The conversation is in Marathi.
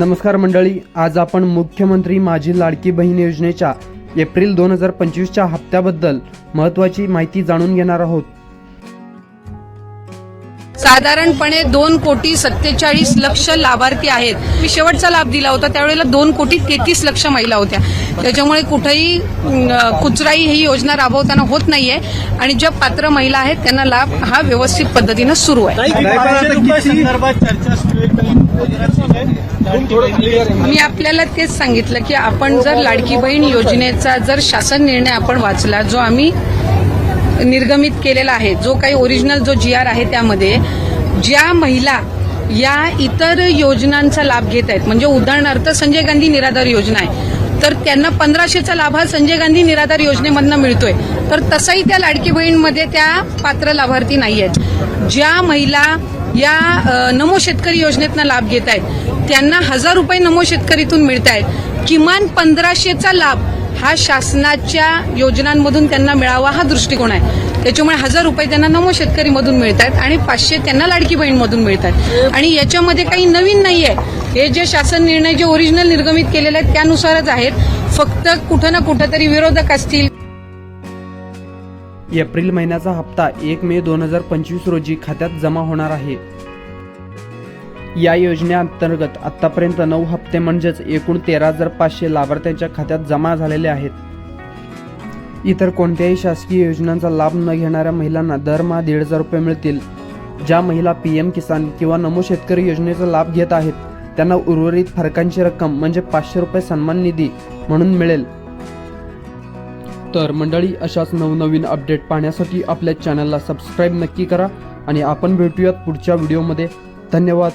नमस्कार मंडळी आज आपण मुख्यमंत्री माझी लाडकी बहीण योजनेच्या एप्रिल दोन हजार पंचवीसच्या हप्त्याबद्दल महत्त्वाची माहिती जाणून घेणार आहोत. साधारणपणे दोन कोटी सत्तेचाळीस लक्ष लाभार्थी आहेत. मी शेवटचा लाभ दिला होता त्यावेळेला दोन कोटी तेहतीस लक्ष महिला होत्या. त्याच्यामुळे कुठेही कुचराई ही योजना राबवताना होत नाहीये आणि ज्या पात्र महिला आहेत त्यांना लाभ हा व्यवस्थित पद्धतीनं सुरू आहे. मी आपल्याला तेच सांगितलं की आपण जर लाडकी बहीण योजनेचा जर शासन निर्णय आपण वाचला जो आम्ही निर्गमित केलेला आहे. जो काही ओरिजिनल जो जी आर आहे त्यामध्ये ज्या महिला या इतर योजनांचा लाभ घेत आहेत म्हणजे उदाहरणार्थ संजय गांधी निराधार योजना आहे तर त्यांना पंधराशेचा लाभ हा संजय गांधी निराधार योजनेमधनं मिळतोय. तर तसाही त्या लाडकी बहीणमध्ये त्या पात्र लाभार्थी नाही आहेत. ज्या महिला या नमो शेतकरी योजनेतनं लाभ घेत आहेत त्यांना हजार रुपये नमो शेतकरीतून मिळत आहेत किमान पंधराशेचा लाभ हा शासनाच्या योजनांमधून त्यांना मिळावा हा दृष्टिकोन आहे. त्याच्यामुळे हजार रुपये त्यांना नमो शेतकरीमधून मिळत आहेत आणि पाचशे त्यांना लाडकी बहीणमधून मिळत आहेत आणि याच्यामध्ये काही नवीन नाही आहे हे जे शासन निर्णय जे ओरिजिनल निर्गमित केलेले आहेत त्यानुसारच आहेत. फक्त कुठं ना कुठं तरी विरोधक असतील. एप्रिल महिन्याचा हप्ता एक मे दोन हजार पंचवीस रोजी खात्यात जमा होणार आहे. या योजनेअंतर्गत आत्तापर्यंत नऊ हप्ते म्हणजेच एकूण तेरा हजार पाचशे लाभार्थ्यांच्या खात्यात जमा झालेले आहेत. इतर कोणत्याही शासकीय योजनांचा लाभ न घेणाऱ्या महिलांना दरमहा दीड हजार रुपये मिळतील. ज्या महिला पी एम किसान किंवा नमो शेतकरी योजनेचा लाभ घेत आहेत त्यांना उर्वरित फरकांची रक्कम म्हणजे पाचशे रुपये सन्मान निधी म्हणून मिळेल. तर मंडळी अशाच नवनवीन अपडेट पाहण्यासाठी आपल्या चॅनलला सबस्क्राईब नक्की करा आणि आपण भेटूयात पुढच्या व्हिडिओमध्ये. धन्यवाद.